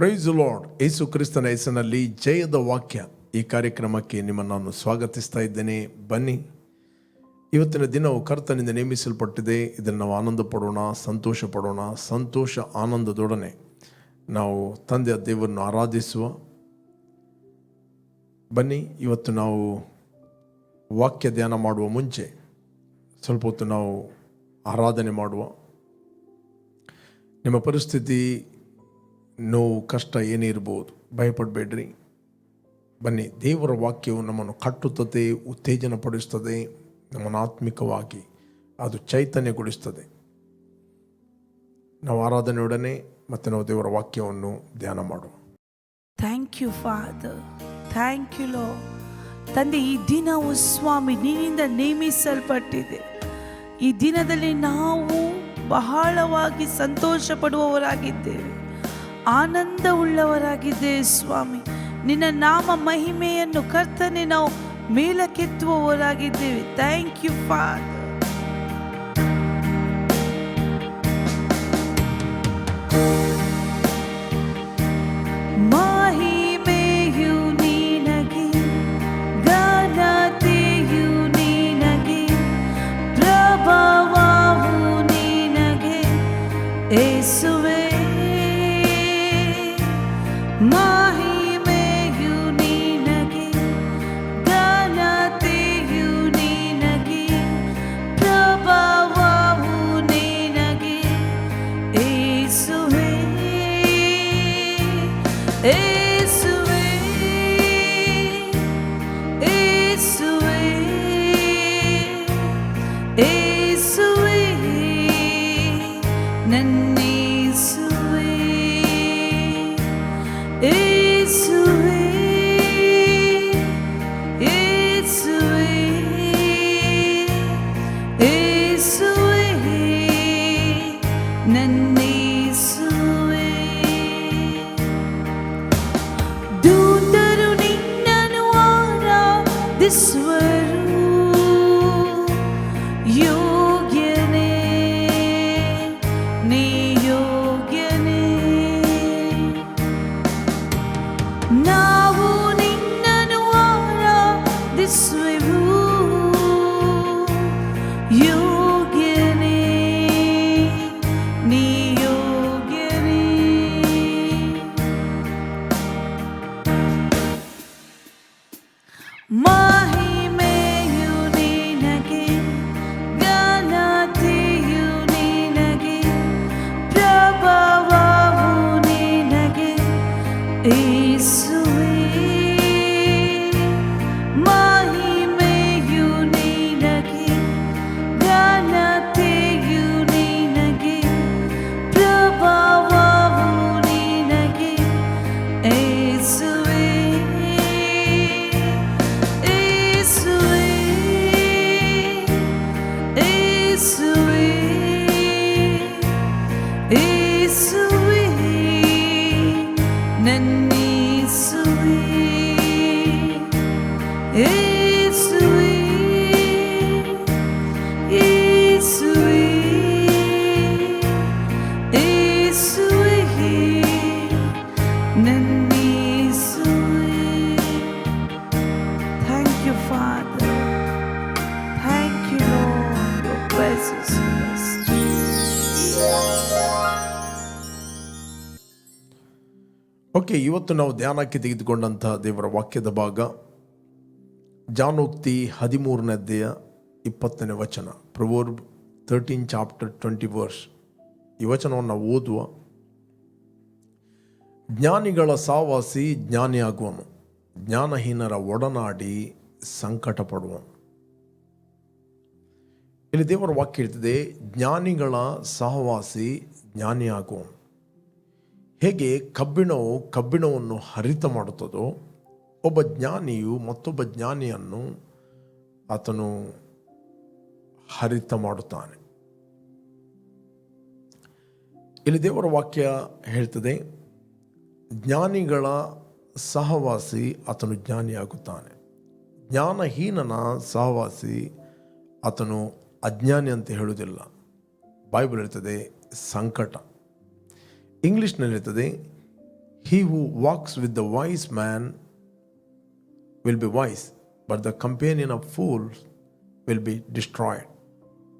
Price lord ಯೇಸು ಕ್ರಿಸ್ತನ ಹೆಸರಿನಲ್ಲಿ ಜಯದ ವಾಕ್ಯ. ಈ ಕಾರ್ಯಕ್ರಮಕ್ಕೆ ನಿಮ್ಮನ್ನು ನಾನು ಸ್ವಾಗತಿಸ್ತಾ ಇದ್ದೇನೆ. ಬನ್ನಿ. ಇವತ್ತಿನ ದಿನವು ಕರ್ತನಿಂದ ನೇಮಿಸಲ್ಪಟ್ಟಿದೆ. ಇದನ್ನು ನಾವು ಆನಂದ ಪಡೋಣ ಸಂತೋಷ ಪಡೋಣ ಸಂತೋಷ ಆನಂದದೊಡನೆ ನಾವು ತಂದೆಯ ದೇವರನ್ನು ಆರಾಧಿಸುವ. ಬನ್ನಿ, ಇವತ್ತು ನಾವು ವಾಕ್ಯ ಧ್ಯಾನ ಮಾಡುವ ಮುಂಚೆ ಸ್ವಲ್ಪ ಹೊತ್ತು ನಾವು ಆರಾಧನೆ ಮಾಡುವ. ನಿಮ್ಮ ಪರಿಸ್ಥಿತಿ ನೋವು, ಕಷ್ಟ ಏನೇ ಇರ್ಬೋದು, ಭಯಪಡಬೇಡ್ರಿ. ಬನ್ನಿ, ದೇವರ ವಾಕ್ಯವು ನಮ್ಮನ್ನು ಕಟ್ಟುತ್ತದೆ ಉತ್ತೇಜನ ಪಡಿಸ್ತದೆ ನಮ್ಮನ್ನು ಆತ್ಮಿಕವಾಗಿ ಅದು ಚೈತನ್ಯಗೊಳಿಸ್ತದೆ ನಾವು ಆರಾಧನೆಯೊಡನೆ ಮತ್ತು ನಾವು ದೇವರ ವಾಕ್ಯವನ್ನು ಧ್ಯಾನ ಮಾಡುವ thank you father thank you low ತಂದೆ, ಈ ದಿನವು ಸ್ವಾಮಿ, ನಿನ್ನಿಂದ ನೇಮಿಸಲ್ಪಟ್ಟಿದೆ. ಈ ದಿನದಲ್ಲಿ ನಾವು ಬಹಳವಾಗಿ ಸಂತೋಷ ಪಡುವವರಾಗಿದ್ದೇವೆ ಆನಂದ ಉಳ್ಳವರಾಗಿದ್ದೇವೆ ಸ್ವಾಮಿ. ನಿನ್ನ ನಾಮ ಮಹಿಮೆಯನ್ನು ಕರ್ತನೆ ನಾವು ಮೇಲಕ್ಕೆತ್ತುವವರಾಗಿದ್ದೇವೆ. Thank you father Tanrım okay, ಇವತ್ತು ನಾವು ಧ್ಯಾನಕ್ಕೆ ತೆಗೆದುಕೊಂಡಂತಹ ದೇವರ ವಾಕ್ಯದ ಭಾಗ ಜಾನೋಕ್ತಿ ಹದಿಮೂರನೇ ಅಧ್ಯಾಯ ಇಪ್ಪತ್ತನೇ ವಚನ. Proverb thirteen chapter twenty verse ಈ ವಚನವನ್ನು ಓದುವ. ಜ್ಞಾನಿಗಳ ಸಾವಾಸಿ ಜ್ಞಾನಿಯಾಗುವನು. ಜ್ಞಾನಹೀನರ ಒಡನಾಡಿ ಸಂಕಟ ಪಡುವನು ಇಲ್ಲಿ ದೇವರ ವಾಕ್ಯ ಇರ್ತದೆ ಜ್ಞಾನಿಗಳ ಸಹವಾಸಿ ಜ್ಞಾನಿಯಾಗುವನು. ಹೇಗೆ ಕಬ್ಬಿಣವು ಕಬ್ಬಿಣವನ್ನು ಹರಿತ ಮಾಡುತ್ತದೋ, ಒಬ್ಬ ಜ್ಞಾನಿಯು ಮತ್ತೊಬ್ಬ ಜ್ಞಾನಿಯನ್ನು ಆತನು ಹರಿತ ಮಾಡುತ್ತಾನೆ. ಇಲ್ಲಿ ದೇವರ ವಾಕ್ಯ ಹೇಳ್ತದೆ, ಜ್ಞಾನಿಗಳ ಸಹವಾಸಿ ಆತನು ಜ್ಞಾನಿಯಾಗುತ್ತಾನೆ. ಜ್ಞಾನಹೀನನ ಸಹವಾಸಿ ಆತನು ಅಜ್ಞಾನಿ ಅಂತ ಹೇಳುವುದಿಲ್ಲ. ಬೈಬಲ್ ಇರ್ತದೆ ಸಂಕಟ. ಇಂಗ್ಲೀಷ್ನಲ್ಲಿರ್ತದೆ He who walks with the wise man will be wise, but the companion of fools will be destroyed.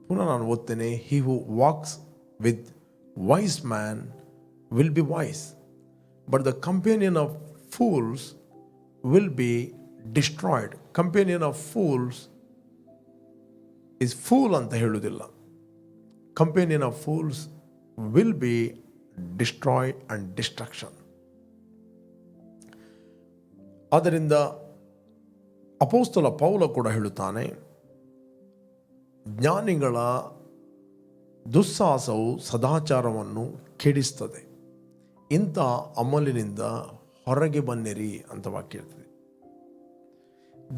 ಪುನಃ ನಾನು ಓದ್ತೇನೆ he who walks with wise man will be wise but the companion of fools will be destroyed companion of fools is fool ಅಂತ ಹೇಳುವುದಿಲ್ಲ companion of fools will be destroy and destruction ಆದ್ದರಿಂದ ಅಪೋಸ್ತಲ ಪೌಲ ಕೂಡ ಹೇಳುತ್ತಾನೆ, ಜ್ಞಾನಿಗಳ ದುಸ್ಸಾಹಸವು ಸದಾಚಾರವನ್ನು ಕೆಡಿಸ್ತದೆ. ಇಂಥ ಅಮಲಿನಿಂದ ಹೊರಗೆ ಬನ್ನಿರಿ ಅಂತ ವಾಕ್ಯ ಇರ್ತದೆ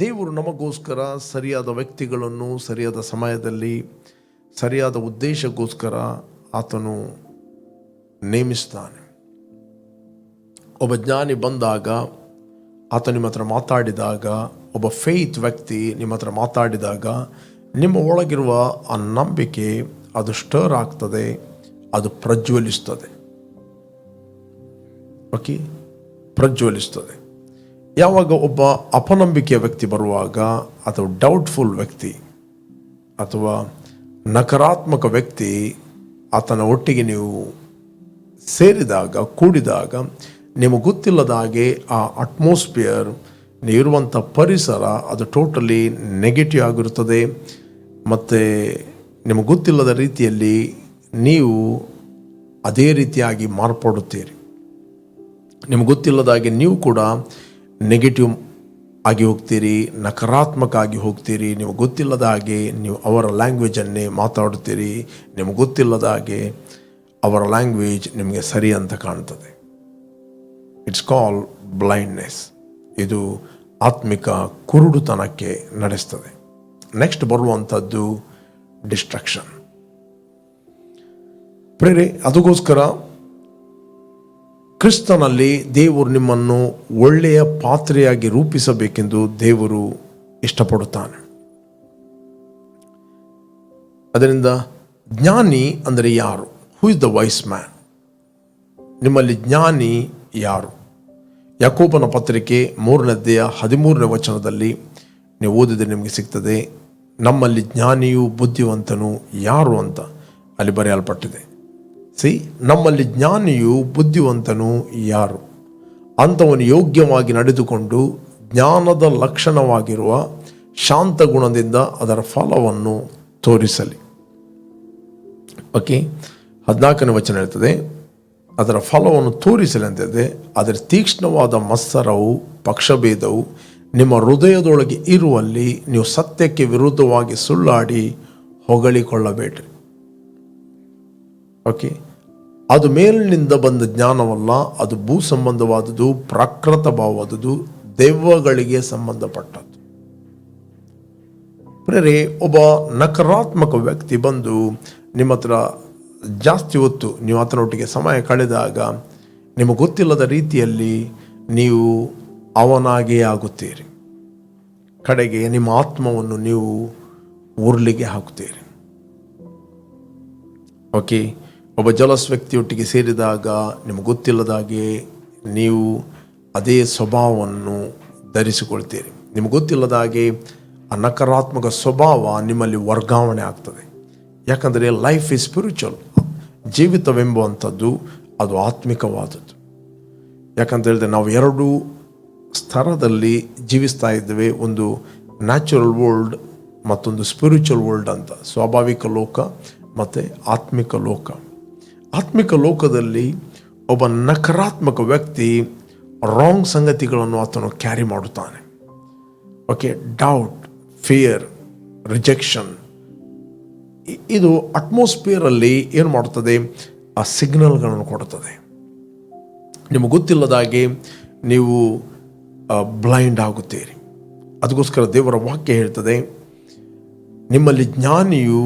ದೇವರು ನಮಗೋಸ್ಕರ ಸರಿಯಾದ ವ್ಯಕ್ತಿಗಳನ್ನು ಸರಿಯಾದ ಸಮಯದಲ್ಲಿ, ಸರಿಯಾದ ಉದ್ದೇಶಕ್ಕೋಸ್ಕರ ಆತನು ನೇಮಿಸ್ತಾನೆ. ಒಬ್ಬ ಜ್ಞಾನಿ ಬಂದಾಗ, ಆತ ನಿಮ್ಮ ಹತ್ರ ಮಾತಾಡಿದಾಗ, ಒಬ್ಬ ಫೇತ್ ವ್ಯಕ್ತಿ ನಿಮ್ಮ ಹತ್ರ ಮಾತಾಡಿದಾಗ, ನಿಮ್ಮ ಒಳಗಿರುವ ಆ ನಂಬಿಕೆ ಅದು ಸ್ಟರ್ ಆಗ್ತದೆ, ಅದು ಪ್ರಜ್ವಲಿಸ್ತದೆ. ಓಕೆ ಪ್ರಜ್ವಲಿಸ್ತದೆ. ಯಾವಾಗ ಒಬ್ಬ ಅಪನಂಬಿಕೆಯ ವ್ಯಕ್ತಿ ಬರುವಾಗ, ಅಥವಾ ಡೌಟ್ಫುಲ್ ವ್ಯಕ್ತಿ, ಅಥವಾ ನಕಾರಾತ್ಮಕ ವ್ಯಕ್ತಿ, ಆತನ ಒಟ್ಟಿಗೆ ನೀವು ಸೇರಿದಾಗ, ಕೂಡಿದಾಗ ನಿಮಗೆ ಗೊತ್ತಿಲ್ಲದ ಹಾಗೆ ಆ ಅಟ್ಮಾಸ್ಫಿಯರ್ ಇರುವಂಥ ಪರಿಸರ ಅದು ಟೋಟಲಿ ನೆಗೆಟಿವ್ ಆಗಿರುತ್ತದೆ. ಮತ್ತು ನಿಮಗೆ ಗೊತ್ತಿಲ್ಲದ ರೀತಿಯಲ್ಲಿ ನೀವು ಅದೇ ರೀತಿಯಾಗಿ ಮಾರ್ಪಡುತ್ತೀರಿ. ನಿಮ್ಗೆ ಗೊತ್ತಿಲ್ಲದ ಹಾಗೆ ನೀವು ಕೂಡ ನೆಗೆಟಿವ್ ಆಗಿ ಹೋಗ್ತೀರಿ, ನಕಾರಾತ್ಮಕ ಆಗಿ ಹೋಗ್ತೀರಿ. ನಿಮಗೆ ಗೊತ್ತಿಲ್ಲದ ಹಾಗೆ ನೀವು ಅವರ ಲ್ಯಾಂಗ್ವೇಜನ್ನೇ ಮಾತಾಡುತ್ತೀರಿ. ನಿಮಗೆ ಗೊತ್ತಿಲ್ಲದ ಹಾಗೆ ಅವರ ಲ್ಯಾಂಗ್ವೇಜ್ ನಿಮಗೆ ಸರಿ ಅಂತ ಕಾಣ್ತದೆ ಇಟ್ಸ್ ಕಾಲ್ ಬ್ಲೈಂಡ್ನೆಸ್ ಇದು ಆತ್ಮಿಕ ಕುರುಡುತನಕ್ಕೆ ನಡೆಸ್ತದೆ. ನೆಕ್ಸ್ಟ್ ಬರುವಂಥದ್ದು ಡಿಸ್ಟ್ರಕ್ಷನ್ ಪ್ರೇರೆ, ಅದಕ್ಕೋಸ್ಕರ ಕ್ರಿಸ್ತನಲ್ಲಿ ದೇವರು ನಿಮ್ಮನ್ನು ಒಳ್ಳೆಯ ಪಾತ್ರೆಯಾಗಿ ರೂಪಿಸಬೇಕೆಂದು ದೇವರು ಇಷ್ಟಪಡುತ್ತಾನೆ. ಅದರಿಂದ ಜ್ಞಾನಿ ಅಂದರೆ ಯಾರು? Who is the wise man ನಿಮ್ಮಲ್ಲಿ ಜ್ಞಾನಿ ಯಾರು? ಯಾಕೋಬನ ಪತ್ರಿಕೆ ಮೂರನೇದೆಯ ಹದಿಮೂರನೇ ವಚನದಲ್ಲಿ ನೀವು ಓದಿದರೆ ನಿಮಗೆ ಸಿಗ್ತದೆ, ನಮ್ಮಲ್ಲಿ ಜ್ಞಾನಿಯು ಬುದ್ಧಿವಂತನು ಯಾರು ಅಂತ ಅಲ್ಲಿ ಬರೆಯಲ್ಪಟ್ಟಿದೆ. ಸಿ ನಮ್ಮಲ್ಲಿ ಜ್ಞಾನಿಯು ಬುದ್ಧಿವಂತನು ಯಾರು? ಅಂಥವನು ಯೋಗ್ಯವಾಗಿ ನಡೆದುಕೊಂಡು ಜ್ಞಾನದ ಲಕ್ಷಣವಾಗಿರುವ ಶಾಂತ ಗುಣದಿಂದ ಅದರ ಫಲವನ್ನು ತೋರಿಸಲಿ. ಓಕೆ ಹದಿನಾಲ್ಕನೇ ವಚನ ಹೇಳ್ತದೆ, ಅದರ ಫಲವನ್ನು ತೋರಿಸಲಿ ಅಂತಿದೆ ಅದರ ತೀಕ್ಷ್ಣವಾದ ಮತ್ಸರವು, ಪಕ್ಷಭೇದವು ನಿಮ್ಮ ಹೃದಯದೊಳಗೆ ಇರುವಲ್ಲಿ ನೀವು ಸತ್ಯಕ್ಕೆ ವಿರುದ್ಧವಾಗಿ ಸುಳ್ಳಾಡಿ ಹೊಗಳಿಕೊಳ್ಳಬೇಡ್ರಿ. ಓಕೆ ಅದು ಮೇಲಿನಿಂದ ಬಂದ ಜ್ಞಾನವಲ್ಲ, ಅದು ಭೂ ಸಂಬಂಧವಾದದ್ದು ಪ್ರಾಕೃತ ಭಾವವಾದದ್ದು ದೆವ್ವಗಳಿಗೆ ಸಂಬಂಧಪಟ್ಟದ್ದು. ಪ್ರೇರೆ, ಒಬ್ಬ ನಕಾರಾತ್ಮಕ ವ್ಯಕ್ತಿ ಬಂದು ನಿಮ್ಮ ಹತ್ರ ಜಾಸ್ತಿ ಹೊತ್ತು ನೀವು ಆತನೊಟ್ಟಿಗೆ ಸಮಯ ಕಳೆದಾಗ ನಿಮಗೆ ಗೊತ್ತಿಲ್ಲದ ರೀತಿಯಲ್ಲಿ ನೀವು ಅವನಾಗೇ ಆಗುತ್ತೀರಿ. ಕಡೆಗೆ ನಿಮ್ಮ ಆತ್ಮವನ್ನು ನೀವು ಉರ್ಲಿಗೆ ಹಾಕುತ್ತೀರಿ. ಓಕೆ, ಒಬ್ಬ ಜಲಸ್ ವ್ಯಕ್ತಿಯೊಟ್ಟಿಗೆ ಸೇರಿದಾಗ ನಿಮಗೆ ಗೊತ್ತಿಲ್ಲದಾಗೆ ನೀವು ಅದೇ ಸ್ವಭಾವವನ್ನು ಧರಿಸಿಕೊಳ್ತೀರಿ. ನಿಮಗೆ ಗೊತ್ತಿಲ್ಲದಾಗೆ ಆ ನಕಾರಾತ್ಮಕ ಸ್ವಭಾವ ನಿಮ್ಮಲ್ಲಿ ವರ್ಗಾವಣೆ ಆಗ್ತದೆ. ಯಾಕಂದರೆ ಲೈಫ್ ಇಸ್ ಸ್ಪಿರಿಚುವಲ್ ಜೀವಿತವೆಂಬುವಂಥದ್ದು ಅದು ಆತ್ಮಿಕವಾದದ್ದು. ಯಾಕಂತ ಹೇಳಿದ್ರೆ ನಾವು ಎರಡು ಸ್ತರದಲ್ಲಿ ಜೀವಿಸ್ತಾ ಇದ್ದೇವೆ. ಒಂದು ನ್ಯಾಚುರಲ್ ವರ್ಲ್ಡ್ ಮತ್ತೊಂದು ಸ್ಪಿರಿಚುವಲ್ ವರ್ಲ್ಡ್ ಅಂತ. ಸ್ವಾಭಾವಿಕ ಲೋಕ ಮತ್ತು ಆತ್ಮಿಕ ಲೋಕ. ಆತ್ಮಿಕ ಲೋಕದಲ್ಲಿ ಒಬ್ಬ ನಕಾರಾತ್ಮಕ ವ್ಯಕ್ತಿ ರಾಂಗ್ ಸಂಗತಿಗಳನ್ನು ಆತನು ಕ್ಯಾರಿ ಮಾಡುತ್ತಾನೆ. ಓಕೆ ಡೌಟ್ ಫಿಯರ್ ರಿಜೆಕ್ಷನ್ ಇದು ಅಟ್ಮಾಸ್ಫಿಯರಲ್ಲಿ ಏನು ಮಾಡುತ್ತದೆ ಆ ಸಿಗ್ನಲ್ಗಳನ್ನು ಕೊಡುತ್ತದೆ ನಿಮಗೆ ಗೊತ್ತಿಲ್ಲದಾಗೆ ನೀವು ಬ್ಲೈಂಡ್ ಆಗುತ್ತೀರಿ. ಅದಕ್ಕೋಸ್ಕರ ದೇವರ ವಾಕ್ಯ ಹೇಳ್ತದೆ, ನಿಮ್ಮಲ್ಲಿ ಜ್ಞಾನಿಯು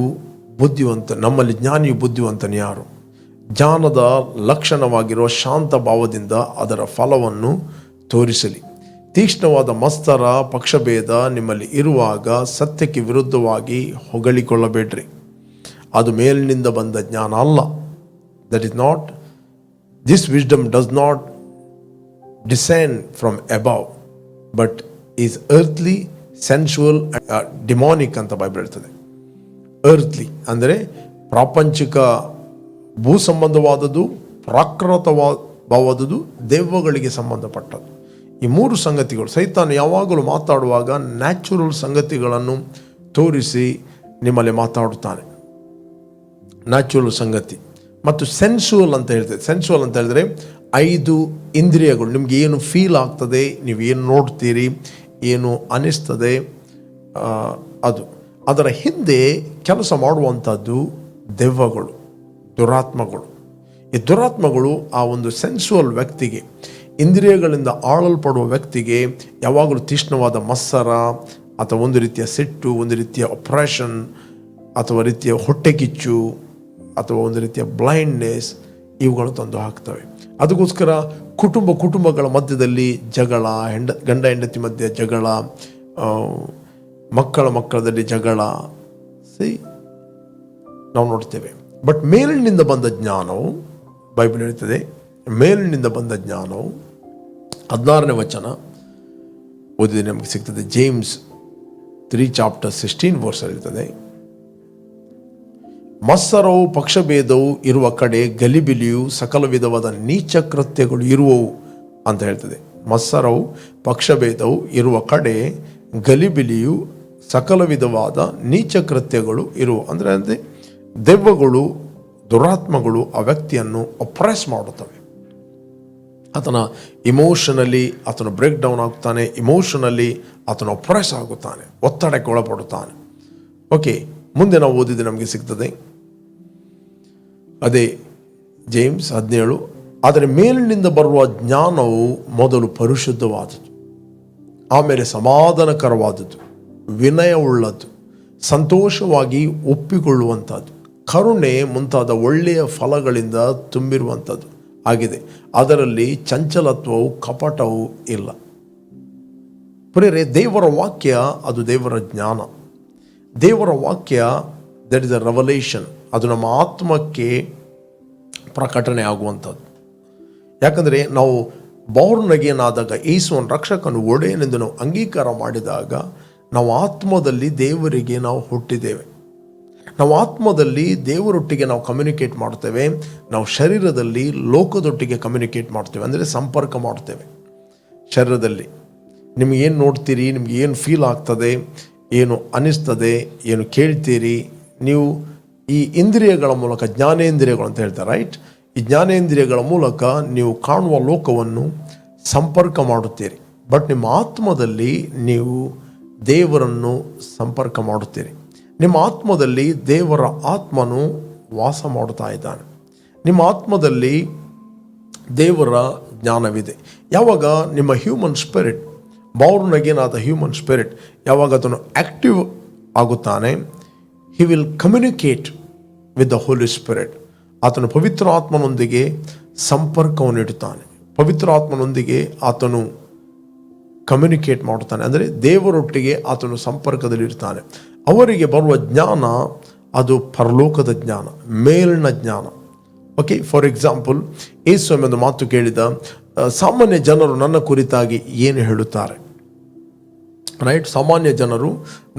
ಬುದ್ಧಿವಂತ, ನಮ್ಮಲ್ಲಿ ಜ್ಞಾನಿಯು ಬುದ್ಧಿವಂತನು ಯಾರು? ಜ್ಞಾನದ ಲಕ್ಷಣವಾಗಿರುವ ಶಾಂತ ಭಾವದಿಂದ ಅದರ ಫಲವನ್ನು ತೋರಿಸಲಿ. ತೀಕ್ಷ್ಣವಾದ ಮಸ್ತರ ಪಕ್ಷಭೇದ ನಿಮ್ಮಲ್ಲಿ ಇರುವಾಗ ಸತ್ಯಕ್ಕೆ ವಿರುದ್ಧವಾಗಿ ಹೊಗಳಿಕೊಳ್ಳಬೇಡ್ರಿ. ಅದು ಮೇಲಿನಿಂದ ಬಂದ ಜ್ಞಾನ ಅಲ್ಲ. That is not this wisdom does not descend from above but is earthly sensual demonic ಅಂತ ಬೈಬಲ್ ಹೇಳ್ತದೆ. ಅರ್ತ್ಲಿ ಅಂದರೆ ಪ್ರಾಪಂಚಿಕ ಭೂ ಸಂಬಂಧವಾದದ್ದು ಪ್ರಾಕೃತವಾದದ್ದು, ದೆವ್ವಗಳಿಗೆ ಸಂಬಂಧಪಟ್ಟದ್ದು. ಈ ಮೂರು ಸಂಗತಿಗಳು, ಸೈತಾನ ಯಾವಾಗಲೂ ಮಾತಾಡುವಾಗ ನ್ಯಾಚುರಲ್ ಸಂಗತಿಗಳನ್ನು ತೋರಿಸಿ ನಿಮ್ಮಲ್ಲಿ ಮಾತಾಡುತ್ತಾನೆ. ನ್ಯಾಚುರಲ್ ಸಂಗತಿ. ಮತ್ತು ಸೆನ್ಸುವಲ್ ಅಂತ ಹೇಳ್ತದೆ ಸೆನ್ಸುವಲ್ ಅಂತ ಹೇಳಿದ್ರೆ ಐದು ಇಂದ್ರಿಯಗಳು. ನಿಮ್ಗೆ ಏನು ಫೀಲ್ ಆಗ್ತದೆ, ನೀವು ಏನು ನೋಡ್ತೀರಿ, ಏನು ಅನಿಸ್ತದೆ ಅದು. ಅದರ ಹಿಂದೆ ಕೆಲಸ ಮಾಡುವಂಥದ್ದು ದೆವ್ವಗಳು, ದುರಾತ್ಮಗಳು. ಈ ದುರಾತ್ಮಗಳು ಆ ಒಂದು ಸೆನ್ಸುವಲ್ ವ್ಯಕ್ತಿಗೆ, ಇಂದ್ರಿಯಗಳಿಂದ ಆಳಲ್ಪಡುವ ವ್ಯಕ್ತಿಗೆ ಯಾವಾಗಲೂ ತೀಕ್ಷ್ಣವಾದ ಮತ್ಸರ ಅಥವಾ ಒಂದು ರೀತಿಯ ಸಿಟ್ಟು, ಒಂದು ರೀತಿಯ ಆಪ್ರೇಷನ್ ಅಥವಾ ರೀತಿಯ ಹೊಟ್ಟೆ ಕಿಚ್ಚು ಅಥವಾ ಒಂದು ರೀತಿಯ ಬ್ಲೈಂಡ್ನೆಸ್ ಇವುಗಳು ತಂದು ಹಾಕ್ತವೆ. ಅದಕ್ಕೋಸ್ಕರ ಕುಟುಂಬ ಕುಟುಂಬಗಳ ಮಧ್ಯದಲ್ಲಿ ಜಗಳ, ಹೆಂಡ, ಗಂಡ, ಹೆಂಡತಿ ಮಧ್ಯೆ ಜಗಳ ಮಕ್ಕಳ ಮಕ್ಕಳದಲ್ಲಿ ಜಗಳ ಸಿ ನಾವು ನೋಡ್ತೇವೆ. ಬಟ್ ಮೇಲಿನಿಂದ ಬಂದ ಜ್ಞಾನವು ಬೈಬಲ್ ಹೇಳ್ತದೆ, ಮೇಲಿನಿಂದ ಬಂದ ಜ್ಞಾನವು, ಹದಿನಾರನೇ ವಚನ ಓದಿದೆ ನಮಗೆ ಸಿಗ್ತದೆ. James three chapter sixteen verse ಇರ್ತದೆ. ಮತ್ಸರವು, ಪಕ್ಷಭೇದವು ಇರುವ ಕಡೆ ಗಲಿಬಿಲಿಯು ಸಕಲ ವಿಧವಾದ ನೀಚ ಕೃತ್ಯಗಳು ಇರುವವು ಅಂತ ಹೇಳ್ತದೆ. ಮತ್ಸರವು, ಪಕ್ಷಭೇದವು ಇರುವ ಕಡೆ ಗಲಿಬಿಲಿಯು ಸಕಲ ವಿಧವಾದ ನೀಚ ಕೃತ್ಯಗಳು ಇರುವು ಅಂದರೆ ಅಂದರೆ ದೆವ್ವಗಳು, ದುರಾತ್ಮಗಳು ಆ ವ್ಯಕ್ತಿಯನ್ನು ಅಪ್ರೆಸ್ ಮಾಡುತ್ತವೆ. ಆತನ ಇಮೋಷನಲಿ ಆತನು ಬ್ರೇಕ್ ಡೌನ್ ಆಗ್ತಾನೆ ಇಮೋಷನಲಿ ಆತನು ಅಪ್ರೆಸ್ ಆಗುತ್ತಾನೆ, ಒತ್ತಡಕ್ಕೆ ಒಳಪಡುತ್ತಾನೆ. ಓಕೆ ಮುಂದೆ ನಾವು ಓದಿದ್ದು ನಮಗೆ ಸಿಗ್ತದೆ. ಅದೇ ಜೇಮ್ಸ್ ಹದಿನೇಳು, ಆದರೆ ಮೇಲಿನಿಂದ ಬರುವ ಜ್ಞಾನವು ಮೊದಲು ಪರಿಶುದ್ಧವಾದದ್ದು, ಆಮೇಲೆ ಸಮಾಧಾನಕರವಾದದ್ದು, ವಿನಯವುಳ್ಳದ್ದು, ಸಂತೋಷವಾಗಿ ಒಪ್ಪಿಕೊಳ್ಳುವಂಥದ್ದು, ಕರುಣೆ ಮುಂತಾದ ಒಳ್ಳೆಯ ಫಲಗಳಿಂದ ತುಂಬಿರುವಂಥದ್ದು ಆಗಿದೆ. ಅದರಲ್ಲಿ ಚಂಚಲತ್ವವು ಕಪಟವೂ ಇಲ್ಲ. ಪ್ರೇರೆ ದೇವರ ವಾಕ್ಯ ಅದು ದೇವರ ಜ್ಞಾನ. ದೇವರ ವಾಕ್ಯ ದಟ್ ಇಸ್ ಅ ರೆವಲೇಷನ್ ಅದು ನಮ್ಮ ಆತ್ಮಕ್ಕೆ ಪ್ರಕಟಣೆ ಆಗುವಂಥದ್ದು ಯಾಕಂದರೆ ನಾವು ಬೌರ್ನ್ ಅಗೇನ್ ಆದಾಗ ಯೇಸುವನ್ ರಕ್ಷಕನು ಒಡೆಯನೆಂದು ನಾವು ಅಂಗೀಕಾರ ಮಾಡಿದಾಗ ನಾವು ಆತ್ಮದಲ್ಲಿ ದೇವರಿಗೆ ನಾವು ಹುಟ್ಟಿದ್ದೇವೆ. ನಾವು ಆತ್ಮದಲ್ಲಿ ದೇವರೊಟ್ಟಿಗೆ ನಾವು ಕಮ್ಯುನಿಕೇಟ್ ಮಾಡ್ತೇವೆ. ನಾವು ಶರೀರದಲ್ಲಿ ಲೋಕದೊಟ್ಟಿಗೆ ಕಮ್ಯುನಿಕೇಟ್ ಮಾಡ್ತೇವೆ. ಅಂದರೆ ಸಂಪರ್ಕ ಮಾಡ್ತೇವೆ. ಶರೀರದಲ್ಲಿ ನಿಮ್ಗೆ ಏನು ನೋಡ್ತೀರಿ? ನಿಮ್ಗೆ ಏನು ಫೀಲ್ ಆಗ್ತದೆ? ಏನು ಅನಿಸ್ತದೆ? ಏನು ಕೇಳ್ತೀರಿ? ನೀವು ಈ ಇಂದ್ರಿಯಗಳ ಮೂಲಕ ಜ್ಞಾನೇಂದ್ರಿಯಗಳು ಅಂತ ಹೇಳ್ತಾರೆ ರೈಟ್ ಈ ಜ್ಞಾನೇಂದ್ರಿಯಗಳ ಮೂಲಕ ನೀವು ಕಾಣುವ ಲೋಕವನ್ನು ಸಂಪರ್ಕ ಮಾಡುತ್ತೀರಿ. ಬಟ್ ನಿಮ್ಮ ಆತ್ಮದಲ್ಲಿ ನೀವು ದೇವರನ್ನು ಸಂಪರ್ಕ ಮಾಡುತ್ತೀರಿ. ನಿಮ್ಮ ಆತ್ಮದಲ್ಲಿ ದೇವರ ಆತ್ಮನು ವಾಸ ಮಾಡುತ್ತಾ ಇದ್ದಾನೆ. ನಿಮ್ಮ ಆತ್ಮದಲ್ಲಿ ದೇವರ ಜ್ಞಾನವಿದೆ. ಯಾವಾಗ ನಿಮ್ಮ ಹ್ಯೂಮನ್ ಸ್ಪಿರಿಟ್ ಬೌರ್ನ್ ಅಗೇನ್ ಆದ ಹ್ಯೂಮನ್ ಸ್ಪಿರಿಟ್ ಯಾವಾಗ ಅದನ್ನು active ಆಗುತ್ತಾನೆ he will communicate with the Holy Spirit ಆತನು ಪವಿತ್ರ ಆತ್ಮನೊಂದಿಗೆ ಸಂಪರ್ಕವನ್ನು ಇಡುತ್ತಾನೆ ಪವಿತ್ರ ಆತ್ಮನೊಂದಿಗೆ ಆತನು ಕಮ್ಯುನಿಕೇಟ್ ಮಾಡುತ್ತಾನೆ. ಅಂದರೆ ದೇವರೊಟ್ಟಿಗೆ ಆತನು ಸಂಪರ್ಕದಲ್ಲಿರ್ತಾನೆ ಅವರಿಗೆ ಬರುವ ಜ್ಞಾನ ಅದು ಪರಲೋಕದ ಜ್ಞಾನ, ಮೇಲಿನ ಜ್ಞಾನ. ಓಕೆ ಫಾರ್ ಎಕ್ಸಾಂಪಲ್ ಯೇಸು ಒಂದು ಮಾತು ಕೇಳಿದ ಸಾಮಾನ್ಯ ಜನರು ನನ್ನ ಕುರಿತಾಗಿ ಏನು ಹೇಳುತ್ತಾರೆ? ರೈಟ್ ಸಾಮಾನ್ಯ ಜನರು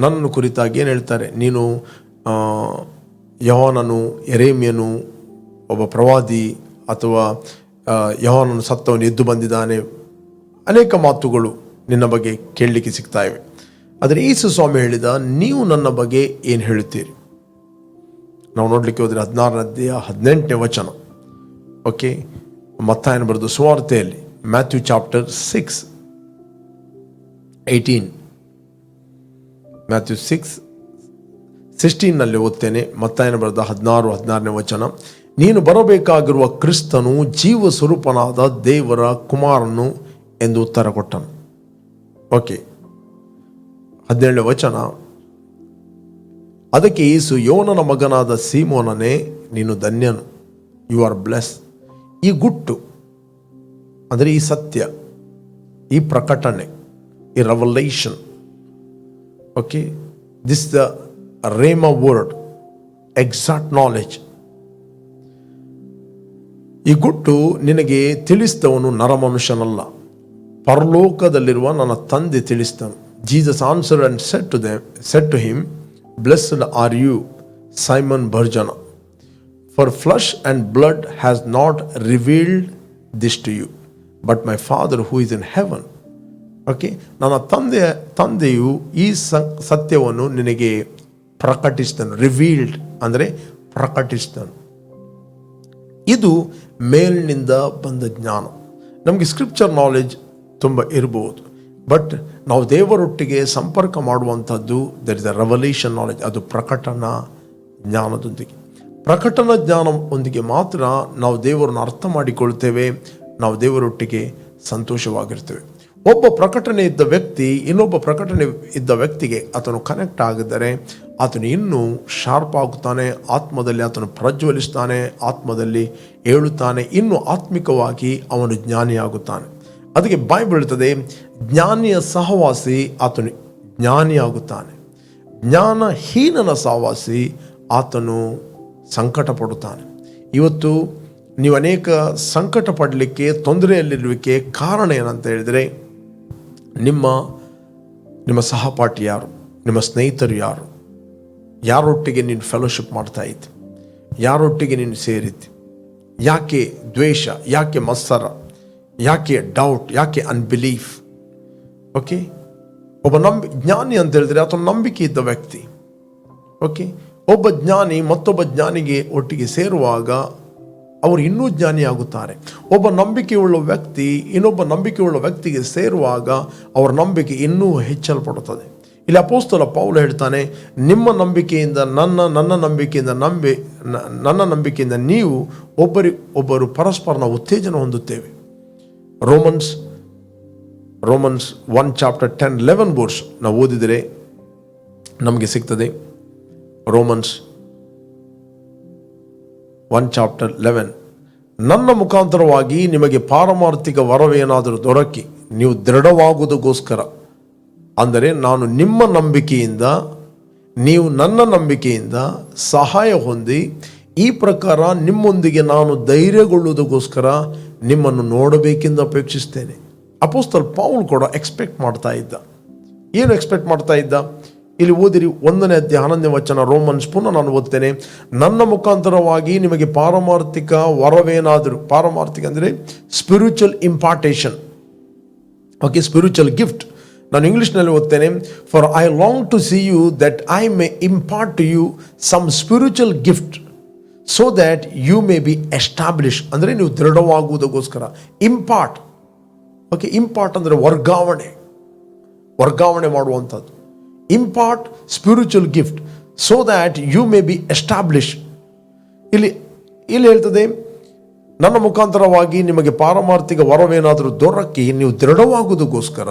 ನನ್ನನ್ನು ಕುರಿತಾಗಿ ಏನು ಹೇಳ್ತಾರೆ? ನೀನು ಯೋಹಾನನು ಎರೇಮಿಯನು ಒಬ್ಬ ಪ್ರವಾದಿ ಅಥವಾ ಯಹೋನನು ಸತ್ತವನು ಎದ್ದು ಬಂದಿದ್ದಾನೆ. ಅನೇಕ ಮಾತುಗಳು ನಿನ್ನ ಬಗ್ಗೆ ಕೇಳಲಿಕ್ಕೆ ಸಿಗ್ತಾ ಇವೆ. ಆದರೆ ಯೇಸು ಸ್ವಾಮಿ ಹೇಳಿದ, ನೀವು ನನ್ನ ಬಗ್ಗೆ ಏನು ಹೇಳುತ್ತೀರಿ? ನಾವು ನೋಡಲಿಕ್ಕೆ ಹೋದರೆ ಹದಿನಾರನೇ ಹದಿನೆಂಟನೇ ವಚನ. ಓಕೆ, ಮತ್ತಾಯನ ಬರೆದು ಸುವಾರ್ತೆಯಲ್ಲಿ, Matthew chapter six, eighteen. Matthew six ಸಿಕ್ಸ್ಟೀನ್ನಲ್ಲಿ ಓದ್ತೇನೆ, ಮತ್ತಾಯನ ಬರೆದ ಹದಿನಾರು, ಹದಿನಾರನೇ ವಚನ. ನೀನು ಬರಬೇಕಾಗಿರುವ ಕ್ರಿಸ್ತನು ಜೀವ ಸ್ವರೂಪನಾದ ದೇವರ ಕುಮಾರನು ಎಂದು ಉತ್ತರ ಕೊಟ್ಟನು. ಓಕೆ. ಹದಿನೇಳನೇ ವಚನ. ಅದಕ್ಕೆ ಯೇಸು, ಯೋನನ ಮಗನಾದ ಸೀಮೋನನೇ, ನೀನು ಧನ್ಯನು. ಯು ಆರ್ ಬ್ಲೆಸ್ ಈ ಗುಟ್ಟು, ಅಂದರೆ ಈ ಸತ್ಯ, ಈ ಪ್ರಕಟಣೆ, ಈ revelation okay this the rhema word exact knowledge ಈ ಗುಟ್ಟು ನಿನಗೆ ತಿಳಿಸಿದವನು ನರಮನುಷ್ಯನಲ್ಲ. ಪರಲೋಕದಲ್ಲಿರುವ ನನ್ನ ತಂದೆ ತಿಳಿಸ್ತಾನೆ. Jesus answer and said to the said to him blessed are you Simon Barjona for flesh and blood has not revealed this to you but my father who is in heaven okay ನನ್ನ ತಂದೆಯ ತಂದೆಯು ಈ ಸತ್ಯವನ್ನು ನಿನಗೆ ಪ್ರಕಟಿಸಿದನು revealed ಅಂದರೆ ಪ್ರಕಟಿಸ್ತಾನೆ ಇದು ಮೇಲಿನಿಂದ ಬಂದ ಜ್ಞಾನ. ನಮಗೆ ಸ್ಕ್ರಿಪ್ಚರ್ ನಾಲೆಜ್ ತುಂಬ ಇರಬಹುದು ಬಟ್ ನಾವು ದೇವರೊಟ್ಟಿಗೆ ಸಂಪರ್ಕ ಮಾಡುವಂಥದ್ದು there is a revelation knowledge ಅದು ಪ್ರಕಟನ ಜ್ಞಾನದೊಂದಿಗೆ. ಪ್ರಕಟನ ಜ್ಞಾನದೊಂದಿಗೆ ಮಾತ್ರ ನಾವು ದೇವರನ್ನು ಅರ್ಥ ಮಾಡಿಕೊಳ್ತೇವೆ, ನಾವು ದೇವರೊಟ್ಟಿಗೆ ಸಂತೋಷವಾಗಿರ್ತೇವೆ. ಒಬ್ಬ ಪ್ರಕಟಣೆ ಇದ್ದ ವ್ಯಕ್ತಿ, ಇನ್ನೊಬ್ಬ ಪ್ರಕಟಣೆ ಇದ್ದ ವ್ಯಕ್ತಿಗೆ ಆತನು ಕನೆಕ್ಟ್ ಆಗಿದ್ದರೆ ಆತನು ಇನ್ನೂ ಶಾರ್ಪ್ ಆಗುತ್ತಾನೆ, ಆತ್ಮದಲ್ಲಿ ಆತನು ಪ್ರಜ್ವಲಿಸ್ತಾನೆ, ಆತ್ಮದಲ್ಲಿ ಏಳುತ್ತಾನೆ, ಇನ್ನೂ ಆತ್ಮಿಕವಾಗಿ ಅವನು ಜ್ಞಾನಿಯಾಗುತ್ತಾನೆ. ಅದಕ್ಕೆ ಬಾಯಿ ಬೀಳುತ್ತದೆ ಜ್ಞಾನಿಯ ಸಹವಾಸಿ ಆತನು ಜ್ಞಾನಿಯಾಗುತ್ತಾನೆ. ಜ್ಞಾನಹೀನನ ಸಹವಾಸಿ ಆತನು ಸಂಕಟ ಪಡುತ್ತಾನೆ ಇವತ್ತು ನೀವು ಅನೇಕ ಸಂಕಟ ಪಡಲಿಕ್ಕೆ ತೊಂದರೆಯಲ್ಲಿರುವಿಕೆ ಕಾರಣ ಏನಂತ ಹೇಳಿದರೆ ನಿಮ್ಮ ನಿಮ್ಮ ಸಹಪಾಠಿ ಯಾರು? ನಿಮ್ಮ ಸ್ನೇಹಿತರು ಯಾರು? ಯಾರೊಟ್ಟಿಗೆ ನೀನು ಫೆಲೋಶಿಪ್ ಮಾಡ್ತಾ ಇದ್ದೆ? ಯಾರೊಟ್ಟಿಗೆ ನೀನು ಸೇರಿದ್ದೆ? ಯಾಕೆ ದ್ವೇಷ? ಯಾಕೆ ಮತ್ಸರ? ಯಾಕೆ ಡೌಟ್ ಯಾಕೆ ಅನ್ಬಿಲೀಫ್ ಓಕೆ ಒಬ್ಬ ನಂಬಿ, ಜ್ಞಾನಿ ಅಂತ ಹೇಳಿದ್ರೆ ಅಥವಾ ನಂಬಿಕೆ ಇದ್ದ ವ್ಯಕ್ತಿ. ಓಕೆ ಒಬ್ಬ ಜ್ಞಾನಿ ಮತ್ತೊಬ್ಬ ಜ್ಞಾನಿಗೆ ಒಟ್ಟಿಗೆ ಸೇರುವಾಗ ಅವರು ಇನ್ನೂ ಜ್ಞಾನಿಯಾಗುತ್ತಾರೆ. ಒಬ್ಬ ನಂಬಿಕೆಯುಳ್ಳ ವ್ಯಕ್ತಿ ಇನ್ನೊಬ್ಬ ನಂಬಿಕೆಯುಳ್ಳ ವ್ಯಕ್ತಿಗೆ ಸೇರುವಾಗ ಅವರ ನಂಬಿಕೆ ಇನ್ನೂ ಹೆಚ್ಚಲ್ಪಡುತ್ತದೆ. ಇಲ್ಲಿ ಅಪೋಸ್ತಲ ಪೌಲ ಹೇಳ್ತಾನೆ, ನಿಮ್ಮ ನಂಬಿಕೆಯಿಂದ ನನ್ನ ನನ್ನ ನಂಬಿಕೆಯಿಂದ ನಂಬಿ ನನ್ನ ನಂಬಿಕೆಯಿಂದ ನೀವು ಒಬ್ಬರಿ, ಒಬ್ಬರು ಪರಸ್ಪರನ ಉತ್ತೇಜನ ಹೊಂದುತ್ತೇವೆ. Romans Romans one chapter ten, eleven verse ನಾವು ಓದಿದರೆ ನಮಗೆ ಸಿಗ್ತದೆ. ರೋಮನ್ಸ್ ಒನ್ ಚಾಪ್ಟರ್ ಲೆವೆನ್ ನನ್ನ ಮುಖಾಂತರವಾಗಿ ನಿಮಗೆ ಪಾರಮಾರ್ಥಿಕ ವರವೇನಾದರೂ ದೊರಕಿ, ನೀವು ದೃಢವಾಗುವುದಕ್ಕೋಸ್ಕರ. ಅಂದರೆ ನಾನು ನಿಮ್ಮ ನಂಬಿಕೆಯಿಂದ, ನೀವು ನನ್ನ ನಂಬಿಕೆಯಿಂದ ಸಹಾಯ ಹೊಂದಿ, ಈ ಪ್ರಕಾರ ನಿಮ್ಮೊಂದಿಗೆ ನಾನು ಧೈರ್ಯಗೊಳ್ಳುವುದಕ್ಕೋಸ್ಕರ ನಿಮ್ಮನ್ನು ನೋಡಬೇಕೆಂದು ಅಪೇಕ್ಷಿಸ್ತೇನೆ ಅಪೋಸ್ತಲ್ ಪೌಲ್ ಕೂಡ ಎಕ್ಸ್ಪೆಕ್ಟ್ ಮಾಡ್ತಾ ಇದ್ದ. ಏನು ಎಕ್ಸ್ಪೆಕ್ಟ್ ಮಾಡ್ತಾ ಇದ್ದ? ಇಲ್ಲಿ ಓದಿರಿ ಒಂದನೇ ಅಧ್ಯಾಯ, ಹನ್ನೊಂದನೇ ವಚನ, ರೋಮನ್ಸ್ ಪುನಃ ನಾನು ಓದ್ತೇನೆ. ನನ್ನ ಮುಖಾಂತರವಾಗಿ ನಿಮಗೆ ಪಾರಮಾರ್ಥಿಕ ವರವೇನಾದರೂ, ಪಾರಮಾರ್ಥಿಕ ಅಂದರೆ spiritual impartation okay spiritual gift ನಾನು ಇಂಗ್ಲೀಷ್ನಲ್ಲಿ ಓದ್ತೇನೆ for I long to see you that I may impart to you some spiritual gift so that you may be establish ಅಂದರೆ ನೀವು ದೃಢವಾಗುವುದಕ್ಕೋಸ್ಕರ ಇಂಪಾರ್ಟ್ ಓಕೆ ಇಂಪಾರ್ಟ್ ಅಂದರೆ ವರ್ಗಾವಣೆ ವರ್ಗಾವಣೆ ಮಾಡುವಂಥದ್ದು. Impart spiritual gift so that you may be establish ಇಲ್ಲಿ ಇಲ್ಲಿ ಹೇಳ್ತದೆ, ನನ್ನ ಮುಖಾಂತರವಾಗಿ ನಿಮಗೆ ಪಾರಮಾರ್ಥಿಕ ವರವೇನಾದರೂ ದೊರಕಿ ನೀವು ದೃಢವಾಗುವುದಕ್ಕೋಸ್ಕರ,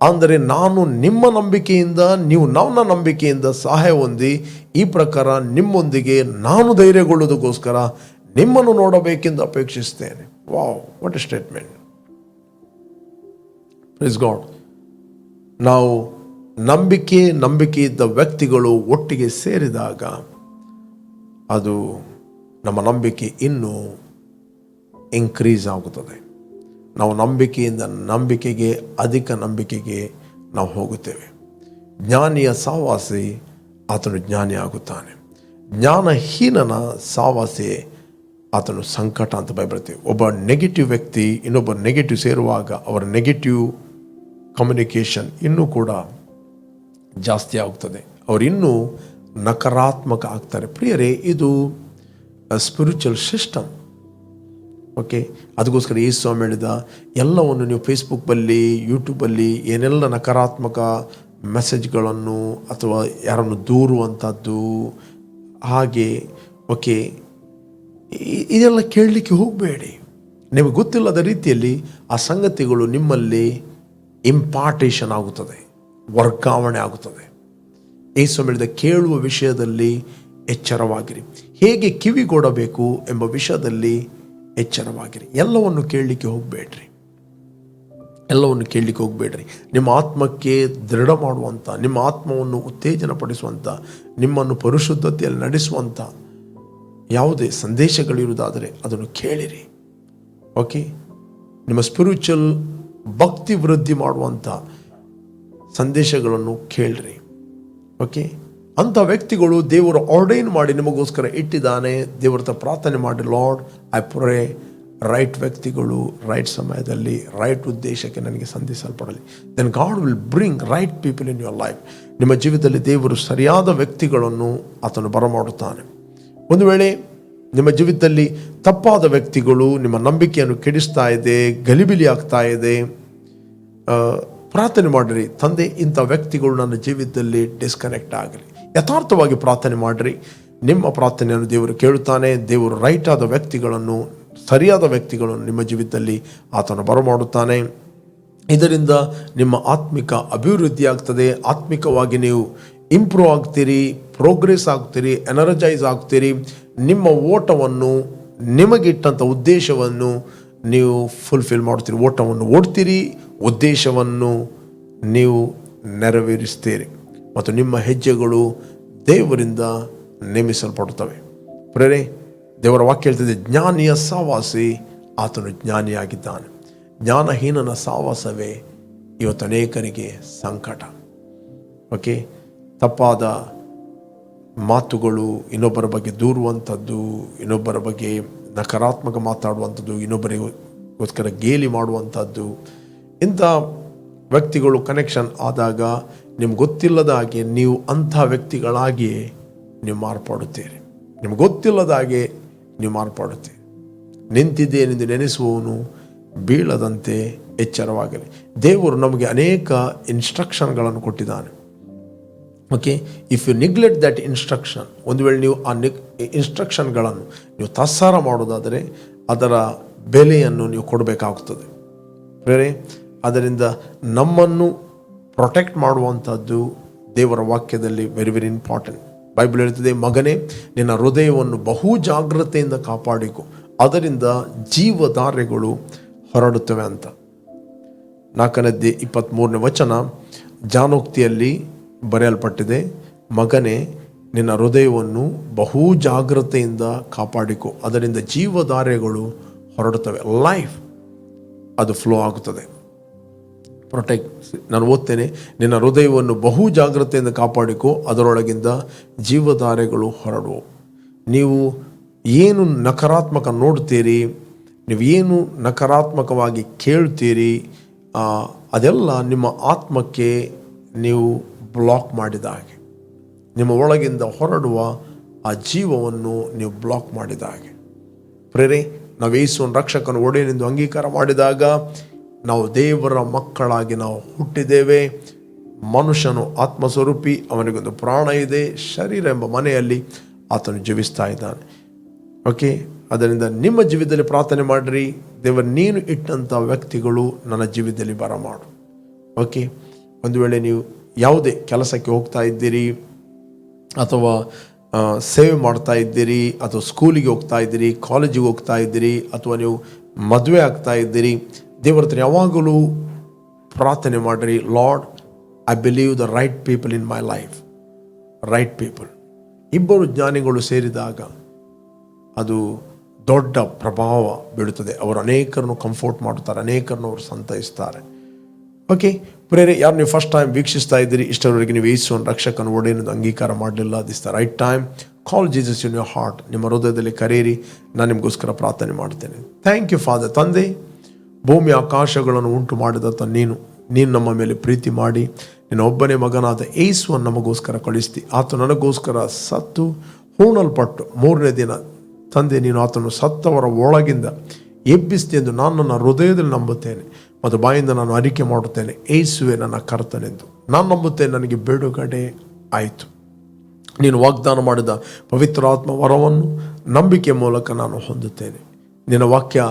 ಅಂದರೆ ನಾನು ನಿಮ್ಮ ನಂಬಿಕೆಯಿಂದ, ನೀವು ನನ್ನ ನಂಬಿಕೆಯಿಂದ ಸಹಾಯ ಹೊಂದಿ, ಈ ಪ್ರಕಾರ ನಿಮ್ಮೊಂದಿಗೆ ನಾನು ಧೈರ್ಯಗೊಳ್ಳುವುದಕ್ಕೋಸ್ಕರ ನಿಮ್ಮನ್ನು ನೋಡಬೇಕೆಂದು ಅಪೇಕ್ಷಿಸ್ತೇನೆ wow what a statement praise God ನಾವು ನಂಬಿಕೆ ನಂಬಿಕೆ ಇದ್ದ ವ್ಯಕ್ತಿಗಳು ಒಟ್ಟಿಗೆ ಸೇರಿದಾಗ ಅದು ನಮ್ಮ ನಂಬಿಕೆ ಇನ್ನೂ ಇನ್ಕ್ರೀಸ್ ಆಗುತ್ತದೆ. ನಾವು ನಂಬಿಕೆಯಿಂದ ನಂಬಿಕೆಗೆ, ಅಧಿಕ ನಂಬಿಕೆಗೆ ನಾವು ಹೋಗುತ್ತೇವೆ. ಜ್ಞಾನಿಯ ಸಹವಾಸಿ ಆತನು ಜ್ಞಾನಿ ಆಗುತ್ತಾನೆ. ಜ್ಞಾನಹೀನನ ಸಹವಾಸಿ ಆತನು ಸಂಕಟ ಅಂತ ಭಯಪಡ್ತೀವಿ ಒಬ್ಬ ನೆಗೆಟಿವ್ ವ್ಯಕ್ತಿ ಇನ್ನೊಬ್ಬ ನೆಗೆಟಿವ್ ಸೇರುವಾಗ ಅವರ ನೆಗೆಟಿವ್ ಕಮ್ಯುನಿಕೇಷನ್ ಇನ್ನೂ ಕೂಡ ಜಾಸ್ತಿ ಆಗುತ್ತದೆ. ಅವರು ಇನ್ನೂ ನಕಾರಾತ್ಮಕ ಆಗ್ತಾರೆ. ಪ್ರಿಯರೇ, ಇದು ಸ್ಪಿರಿಚುವಲ್ ಸಿಸ್ಟಮ್ ಓಕೆ ಅದಕ್ಕೋಸ್ಕರ ಈ ಸ್ವಾಮಿ ಹೇಳಿದ, ಎಲ್ಲವನ್ನು ನೀವು ಫೇಸ್ಬುಕ್ಕಲ್ಲಿ ಯೂಟ್ಯೂಬಲ್ಲಿ ಏನೆಲ್ಲ ನಕಾರಾತ್ಮಕ ಮೆಸೇಜ್ಗಳನ್ನು ಅಥವಾ ಯಾರನ್ನು ದೂರುವಂಥದ್ದು ಹಾಗೆ ಓಕೆ ಇದೆಲ್ಲ ಕೇಳಲಿಕ್ಕೆ ಹೋಗಬೇಡಿ. ನಿಮಗೆ ಗೊತ್ತಿಲ್ಲದ ರೀತಿಯಲ್ಲಿ ಆ ಸಂಗತಿಗಳು ನಿಮ್ಮಲ್ಲಿ ಇಂಪಾರ್ಟೇಷನ್ ಆಗುತ್ತದೆ. ವರ್ಗಾವಣೆ ಆಗುತ್ತದೆ. ಏಸು ಹೇಳಿದ ಕೇಳುವ ವಿಷಯದಲ್ಲಿ ಎಚ್ಚರವಾಗಿರಿ. ಹೇಗೆ ಕಿವಿಗೊಡಬೇಕು ಎಂಬ ವಿಷಯದಲ್ಲಿ ಎಚ್ಚರವಾಗಿರಿ. ಎಲ್ಲವನ್ನು ಕೇಳಲಿಕ್ಕೆ ಹೋಗಬೇಡ್ರಿ. ಎಲ್ಲವನ್ನು ಕೇಳಲಿಕ್ಕೆ ಹೋಗಬೇಡ್ರಿ. ನಿಮ್ಮ ಆತ್ಮಕ್ಕೆ ದೃಢ ಮಾಡುವಂಥ, ನಿಮ್ಮ ಆತ್ಮವನ್ನು ಉತ್ತೇಜನ ಪಡಿಸುವಂಥ ನಿಮ್ಮನ್ನು ಪರಿಶುದ್ಧತೆಯಲ್ಲಿ ನಡೆಸುವಂಥ ಯಾವುದೇ ಸಂದೇಶಗಳಿರುವುದಾದರೆ ಅದನ್ನು ಕೇಳಿರಿ. ಓಕೆ? ನಿಮ್ಮ ಸ್ಪಿರಿಚುವಲ್ ಭಕ್ತಿ ವೃದ್ಧಿ ಮಾಡುವಂಥ ಸಂದೇಶಗಳನ್ನು ಕೇಳ್ರಿ. ಓಕೆ ಅಂಥ ವ್ಯಕ್ತಿಗಳು ದೇವರು ಆರ್ಡೈನ್ ಮಾಡಿ ನಿಮಗೋಸ್ಕರ ಇಟ್ಟಿದ್ದಾನೆ. ದೇವ್ರ ಪ್ರಾರ್ಥನೆ ಮಾಡಿ ಲಾರ್ಡ್ ಐ ಪ್ರೇ ರೈಟ್ ವ್ಯಕ್ತಿಗಳು ರೈಟ್ ಸಮಯದಲ್ಲಿ ರೈಟ್ ಉದ್ದೇಶಕ್ಕೆ ನನಗೆ ಸಂಧಿಸಲ್ಪಡಲಿ. Then God will bring right people in your life ನಿಮ್ಮ ಜೀವಿತದಲ್ಲಿ ದೇವರು ಸರಿಯಾದ ವ್ಯಕ್ತಿಗಳನ್ನು ಆತನು ಬರಮಾಡುತ್ತಾನೆ. ಒಂದು ವೇಳೆ ನಿಮ್ಮ ಜೀವಿತದಲ್ಲಿ ತಪ್ಪಾದ ವ್ಯಕ್ತಿಗಳು ನಿಮ್ಮ ನಂಬಿಕೆಯನ್ನು ಕೆಡಿಸ್ತಾ ಇದೆ, ಗಲಿಬಿಲಿ ಆಗ್ತಾ ಇದೆ ಪ್ರಾರ್ಥನೆ ಮಾಡಿರಿ. ತಂದೆ, ಇಂಥ ವ್ಯಕ್ತಿಗಳು ನನ್ನ ಜೀವಿತದಲ್ಲಿ ಡಿಸ್ಕನೆಕ್ಟ್ ಆಗಲಿ. ಯಥಾರ್ಥವಾಗಿ ಪ್ರಾರ್ಥನೆ ಮಾಡಿರಿ. ನಿಮ್ಮ ಪ್ರಾರ್ಥನೆಯನ್ನು ದೇವರು ಕೇಳುತ್ತಾನೆ. ದೇವರು ರೈಟ್ ಆದ ವ್ಯಕ್ತಿಗಳನ್ನು, ಸರಿಯಾದ ವ್ಯಕ್ತಿಗಳನ್ನು ನಿಮ್ಮ ಜೀವಿತದಲ್ಲಿ ಆತನು ಬರಮಾಡುತ್ತಾನೆ. ಇದರಿಂದ ನಿಮ್ಮ ಆತ್ಮಿಕ ಅಭಿವೃದ್ಧಿ ಆಗ್ತದೆ. ಆತ್ಮಿಕವಾಗಿ ನೀವು ಇಂಪ್ರೂವ್ ಆಗ್ತೀರಿ ಪ್ರೋಗ್ರೆಸ್ ಆಗ್ತೀರಿ ಎನರ್ಜೈಸ್ ಆಗ್ತೀರಿ. ನಿಮ್ಮ ಓಟವನ್ನು, ನಿಮಗಿಟ್ಟಂಥ ಉದ್ದೇಶವನ್ನು ನೀವು ಫುಲ್ಫಿಲ್ ಮಾಡ್ತೀರಿ. ಓಟವನ್ನು ಓಡ್ತೀರಿ. ಉದ್ದೇಶವನ್ನು ನೀವು ನೆರವೇರಿಸ್ತೀರಿ ಮತ್ತು ನಿಮ್ಮ ಹೆಜ್ಜೆಗಳು ದೇವರಿಂದ ನೇಮಿಸಲ್ಪಡುತ್ತವೆ. ಪ್ರೇರೆ ದೇವರ ವಾಕ್ಯ ಹೇಳ್ತಿದೆ, ಜ್ಞಾನಿಯ ಸಾವಾಸಿ ಆತನು ಜ್ಞಾನಿಯಾಗಿದ್ದಾನೆ. ಜ್ಞಾನಹೀನನ ಸಾವಾಸವೇ ಇವತ್ತು ಅನೇಕರಿಗೆ ಸಂಕಟ. ಓಕೆ, ತಪ್ಪಾದ ಮಾತುಗಳು ಇನ್ನೊಬ್ಬರ ಬಗ್ಗೆ ದೂರುವಂಥದ್ದು, ಇನ್ನೊಬ್ಬರ ಬಗ್ಗೆ ನಕಾರಾತ್ಮಕ ಮಾತಾಡುವಂಥದ್ದು, ಇನ್ನೊಬ್ಬರಿಗೋಸ್ಕರ ಗೇಲಿ ಮಾಡುವಂಥದ್ದು ಇಂಥ ವ್ಯಕ್ತಿಗಳು ಕನೆಕ್ಷನ್ ಆದಾಗ ನಿಮ್ಗೆ ಗೊತ್ತಿಲ್ಲದ ಹಾಗೆ ನೀವು ಅಂಥ ವ್ಯಕ್ತಿಗಳಾಗಿ ನೀವು ಮಾರ್ಪಾಡುತ್ತೀರಿ. ನಿಮ್ಗೆ ಗೊತ್ತಿಲ್ಲದ ಹಾಗೆ ನೀವು ಮಾರ್ಪಾಡುತ್ತೀರಿ. ನಿಂತಿದ್ದೇನೆಂದು ನೆನೆಸುವವನು ಬೀಳದಂತೆ ಎಚ್ಚರವಾಗಲಿ. ದೇವರು ನಮಗೆ ಅನೇಕ ಇನ್ಸ್ಟ್ರಕ್ಷನ್ಗಳನ್ನು ಕೊಟ್ಟಿದ್ದಾನೆ. Okay if you neglect that instruction ಒಂದು ವೇಳೆ ನೀವು ಆ ನಿಗ್ ಇನ್ಸ್ಟ್ರಕ್ಷನ್ಗಳನ್ನು ನೀವು ತಾತ್ಸಾರ ಮಾಡೋದಾದರೆ ಅದರ ಬೆಲೆಯನ್ನು ನೀವು ಕೊಡಬೇಕಾಗುತ್ತದೆ ಬೇರೆ ಅದರಿಂದ ನಮ್ಮನ್ನು ಪ್ರೊಟೆಕ್ಟ್ ಮಾಡುವಂಥದ್ದು ದೇವರ ವಾಕ್ಯದಲ್ಲಿ ವೆರಿ ವೆರಿ ಇಂಪಾರ್ಟೆಂಟ್ ಬೈಬಲ್ ಹೇಳ್ತದೆ, ಮಗನೇ, ನಿನ್ನ ಹೃದಯವನ್ನು ಬಹು ಜಾಗ್ರತೆಯಿಂದ ಕಾಪಾಡಿಕೊ. ಅದರಿಂದ ಜೀವಧಾರೆಗಳು ಹೊರಡುತ್ತವೆ ಅಂತ. ನಾಲ್ಕನೇದ್ದೇ ಇಪ್ಪತ್ತ್ಮೂರನೇ ವಚನ, ಜಾನೋಕ್ತಿಯಲ್ಲಿ ಬರೆಯಲ್ಪಟ್ಟಿದೆ, ಮಗನೇ, ನಿನ್ನ ಹೃದಯವನ್ನು ಬಹು ಜಾಗ್ರತೆಯಿಂದ ಕಾಪಾಡಿಕೊ. ಅದರಿಂದ ಜೀವಧಾರೆಗಳು ಹೊರಡುತ್ತವೆ. ಲೈಫ್ ಅದು ಫ್ಲೋ ಆಗುತ್ತದೆ. ಪ್ರೊಟೆಕ್ಟ್ ನಾನು ಓದ್ತೇನೆ, ನಿನ್ನ ಹೃದಯವನ್ನು ಬಹು ಜಾಗ್ರತೆಯಿಂದ ಕಾಪಾಡಿಕೊ, ಅದರೊಳಗಿಂದ ಜೀವಧಾರೆಗಳು ಹೊರಡುವು ನೀವು ಏನು ನಕಾರಾತ್ಮಕ ನೋಡ್ತೀರಿ ಏನು ನಕಾರಾತ್ಮಕವಾಗಿ ಕೇಳ್ತೀರಿ ಅದೆಲ್ಲ ನಿಮ್ಮ ಆತ್ಮಕ್ಕೆ ನೀವು ಬ್ಲಾಕ್ ಮಾಡಿದ ಹಾಗೆ. ನಿಮ್ಮ ಒಳಗಿಂದ ಹೊರಡುವ ಆ ಜೀವವನ್ನು ನೀವು ಬ್ಲಾಕ್ ಮಾಡಿದ ಹಾಗೆ. ಪ್ರೇರೆ, ನಾವು ಯೇಸುವನ್ನು ರಕ್ಷಕನ ಒಡೆಯನೆಂದು ಅಂಗೀಕಾರ ಮಾಡಿದಾಗ ನಾವು ದೇವರ ಮಕ್ಕಳಾಗಿ ನಾವು ಹುಟ್ಟಿದ್ದೇವೆ. ಮನುಷ್ಯನು ಆತ್ಮಸ್ವರೂಪಿ, ಅವನಿಗೊಂದು ಪ್ರಾಣ ಇದೆ, ಶರೀರ ಎಂಬ ಮನೆಯಲ್ಲಿ ಆತನು ಜೀವಿಸ್ತಾ ಇದ್ದಾನೆ. ಓಕೆ, ಅದರಿಂದ ನಿಮ್ಮ ಜೀವಿತದಲ್ಲಿ ಪ್ರಾರ್ಥನೆ ಮಾಡಿರಿ. ದೇವರು, ನೀನು ಇಟ್ಟಂಥ ವ್ಯಕ್ತಿಗಳು ನನ್ನ ಜೀವಿತದಲ್ಲಿ ಬರಮಾಡು. ಓಕೆ, ಒಂದು ವೇಳೆ ನೀವು ಯಾವುದೇ ಕೆಲಸಕ್ಕೆ ಹೋಗ್ತಾ ಇದ್ದೀರಿ, ಅಥವಾ ಸೇವೆ ಮಾಡ್ತಾ ಇದ್ದೀರಿ, ಅಥವಾ ಸ್ಕೂಲಿಗೆ ಹೋಗ್ತಾ ಇದ್ದೀರಿ ಕಾಲೇಜಿಗೆ ಹೋಗ್ತಾ ಇದ್ದೀರಿ, ಅಥವಾ ನೀವು ಮದುವೆ ಆಗ್ತಾ ಇದ್ದೀರಿ ದೇವರ ಯಾವಾಗಲೂ ಪ್ರಾರ್ಥನೆ ಮಾಡಿರಿ Lord I believe the right people in my life right people ಇಬ್ಬರು ಜ್ಞಾನಿಗಳು ಸೇರಿದಾಗ ಅದು ದೊಡ್ಡ ಪ್ರಭಾವ ಬೀಳುತ್ತದೆ. ಅವರು ಅನೇಕರನ್ನು ಕಂಫರ್ಟ್ ಮಾಡುತ್ತಾರೆ, ಅನೇಕರನ್ನು ಅವರು ಸಂತೈಸ್ತಾರೆ. ಓಕೆ ಪ್ರೇರೆ, ಯಾರು ನೀವು ಫಸ್ಟ್ ಟೈಮ್ ವೀಕ್ಷಿಸ್ತಾ ಇದ್ದೀರಿ, ಇಷ್ಟರವರೆಗೆ ನೀವು ಯೇಸುವನ್ನು ರಕ್ಷಕನ ಒಡೆಯನ್ನು ಅಂಗೀಕಾರ ಮಾಡಲಿಲ್ಲ. This the right time call Jesus in your heart ನಿಮ್ಮ ಹೃದಯದಲ್ಲಿ ಕರೆಯಿರಿ. ನಾನು ನಿಮಗೋಸ್ಕರ ಪ್ರಾರ್ಥನೆ ಮಾಡ್ತೇನೆ. ಥ್ಯಾಂಕ್ ಯು ಫಾದರ್ ತಂದೆ ಭೂಮಿ ಆಕಾಶಗಳನ್ನು ಉಂಟು ಮಾಡಿದಂಥ ನೀನು. ನೀನು ನಮ್ಮ ಮೇಲೆ ಪ್ರೀತಿ ಮಾಡಿ. ನಿನ್ನ ಒಬ್ಬನೇ ಮಗನಾದ ಏಸುವನ್ನು ನಮಗೋಸ್ಕರ ಕಳಿಸ್ತಿ ಆತ ನನಗೋಸ್ಕರ ಸತ್ತು, ಹೂಣಲ್ಪಟ್ಟು ಮೂರನೇ ದಿನ ತಂದೆ, ನೀನು ಆತನು ಸತ್ತವರ ಒಳಗಿಂದ ಎಬ್ಬಿಸ್ತಿ ಎಂದು ನಾನು ನನ್ನ ಹೃದಯದಲ್ಲಿ ನಂಬುತ್ತೇನೆ ಮತ್ತು ಬಾಯಿಂದ ನಾನು ಅರಿಕೆ ಮಾಡುತ್ತೇನೆ. ಏಸುವೆ ನನ್ನ ಕರ್ತನೆಂದು. ನಾನು ನಂಬುತ್ತೇನೆ, ನನಗೆ ಬಿಡುಗಡೆ ಆಯಿತು. ನೀನು ವಾಗ್ದಾನ ಮಾಡಿದ ಪವಿತ್ರಾತ್ಮ ವರವನ್ನು ನಂಬಿಕೆ ಮೂಲಕ ನಾನು ಹೊಂದುತ್ತೇನೆ. ನಿನ್ನ ವಾಕ್ಯ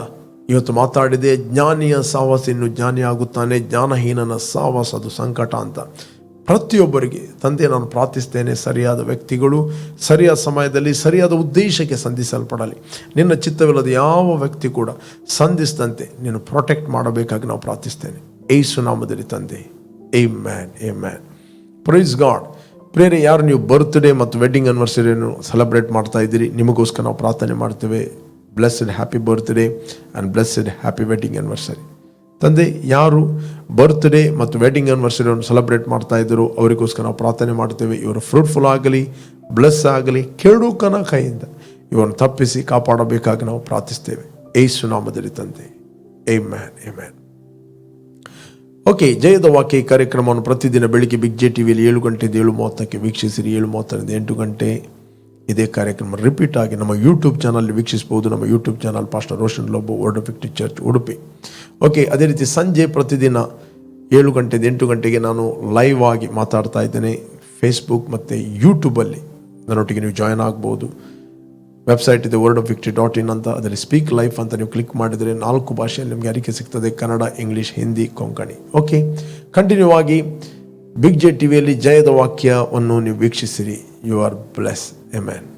ಇವತ್ತು ಮಾತಾಡಿದೆ, ಜ್ಞಾನಿಯ ಸಾವಾಸ ಇನ್ನು ಜ್ಞಾನಿ ಆಗುತ್ತಾನೆ, ಜ್ಞಾನಹೀನನ ಸಾವಾಸ ಅದು ಸಂಕಟ ಅಂತ. ಪ್ರತಿಯೊಬ್ಬರಿಗೆ, ತಂದೆ ನಾನು ಪ್ರಾರ್ಥಿಸ್ತೇನೆ, ಸರಿಯಾದ ವ್ಯಕ್ತಿಗಳು, ಸರಿಯಾದ ಸಮಯದಲ್ಲಿ, ಸರಿಯಾದ ಉದ್ದೇಶಕ್ಕೆ ಸಂಧಿಸಲ್ಪಡಲಿ. ನಿನ್ನ ಚಿತ್ತವಿಲ್ಲದ ಯಾವ ವ್ಯಕ್ತಿ ಕೂಡ ಸಂಧಿಸಿದಂತೆ ನೀನು ಪ್ರೊಟೆಕ್ಟ್ ಮಾಡಬೇಕಾಗಿ ನಾವು ಪ್ರಾರ್ಥಿಸ್ತೇನೆ. ಏ ಸುನಾಮದಲ್ಲಿ ತಂದೆ. ಏ ಮ್ಯಾನ್ ಏ ಮ್ಯಾನ್ ಪ್ರೈಸ್ ಗಾಡ್ ಪ್ರೇರೆ ಯಾರು ನೀವು ಬರ್ತ್ಡೇ ಮತ್ತು ವೆಡ್ಡಿಂಗ್ ಅನಿವರ್ಸರಿಯನ್ನು ಸೆಲೆಬ್ರೇಟ್ ಮಾಡ್ತಾ ಇದ್ದೀರಿ, ನಿಮಗೋಸ್ಕರ ನಾವು ಪ್ರಾರ್ಥನೆ ಮಾಡ್ತೇವೆ. Blessed happy birthday and blessed happy wedding anniversary ತಂದೆ, ಯಾರು ಬರ್ತ್ಡೇ ಮತ್ತು ವೆಡ್ಡಿಂಗ್ ಆ್ಯನಿವರ್ಸರಿಯನ್ನು ಸೆಲೆಬ್ರೇಟ್ ಮಾಡ್ತಾ ಇದ್ದರು ಅವರಿಗೋಸ್ಕರ ನಾವು ಪ್ರಾರ್ಥನೆ ಮಾಡ್ತೇವೆ ಇವರು ಫ್ರೂಟ್ಫುಲ್ ಆಗಲಿ ಬ್ಲೆಸ್ ಆಗಲಿ ಕೆಡುಕನ ಕೈಯಿಂದ ಇವರನ್ನು ತಪ್ಪಿಸಿ ಕಾಪಾಡಬೇಕಾಗಿ ನಾವು ಪ್ರಾರ್ಥಿಸ್ತೇವೆ. ಏ ಸುನಾಮದಲ್ಲಿ ತಂದೆ. ಏ ಮ್ಯಾನ್ ಏ ಮ್ಯಾನ್ ಓಕೆ ಜಯದ ವಾಕ್ಯ ಕಾರ್ಯಕ್ರಮವನ್ನು ಪ್ರತಿದಿನ ಬೆಳಿಗ್ಗೆ ಬಿಗ್ ಜೆ ಟಿವಿಯಲ್ಲಿ ಏಳು ಗಂಟೆಯಿಂದ ಏಳು ಮೂವತ್ತಕ್ಕೆ ವೀಕ್ಷಿಸಿರಿ. ಏಳು ಮೂವತ್ತರಿಂದ ಎಂಟು ಗಂಟೆ ಇದೇ ಕಾರ್ಯಕ್ರಮ ರಿಪೀಟ್ ಆಗಿ ನಮ್ಮ ಯೂಟ್ಯೂಬ್ ಚಾನಲ್ ವೀಕ್ಷಿಸಬಹುದು. ನಮ್ಮ YouTube channel pastor Roshan Lobo Word of fifty Church Udupi okay ಅದೇ ರೀತಿ ಸಂಜೆ ಪ್ರತಿದಿನ ಏಳು ಗಂಟೆಯಿಂದ ಎಂಟು ಗಂಟೆಗೆ ನಾನು ಲೈವ್ ಆಗಿ ಮಾತಾಡ್ತಾ ಇದ್ದೇನೆ. ಫೇಸ್ಬುಕ್ ಮತ್ತು ಯೂಟ್ಯೂಬಲ್ಲಿ ನನ್ನೊಟ್ಟಿಗೆ ನೀವು ಜಾಯ್ನ್ ಆಗ್ಬೋದು. ವೆಬ್ಸೈಟ್ ಇದೆ Word of Victory dot in ಅಂತ. ಅದರಲ್ಲಿ ಸ್ಪೀಕ್ ಲೈಫ್ ಅಂತ ನೀವು ಕ್ಲಿಕ್ ಮಾಡಿದರೆ ನಾಲ್ಕು ಭಾಷೆಯಲ್ಲಿ ನಿಮಗೆ ಅರಿಕೆ ಸಿಗ್ತದೆ. Kannada English Hindi Konkani okay continue ಆಗಿ ಬಿಗ್ ಜೆ ಟಿವಿಯಲ್ಲಿ ಜಯದ ವಾಕ್ಯವನ್ನು ನೀವು ವೀಕ್ಷಿಸಿರಿ. You are bless a man